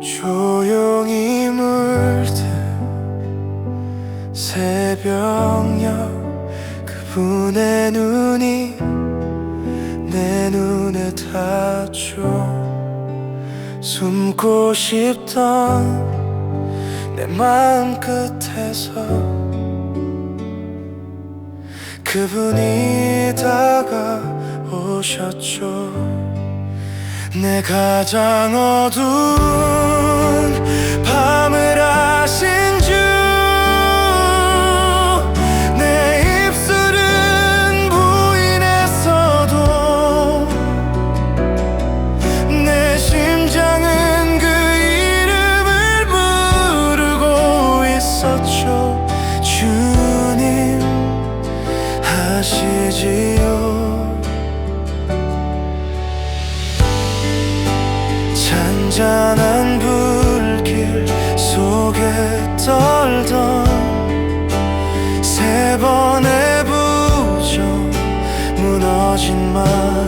조용히 물든 새벽녘 그분의 눈이 내 눈에 닿죠. 숨고 싶던 내 마음 끝에서 그분이 다가오셨죠. 내 가장 어두운 밤을 아신 行吗？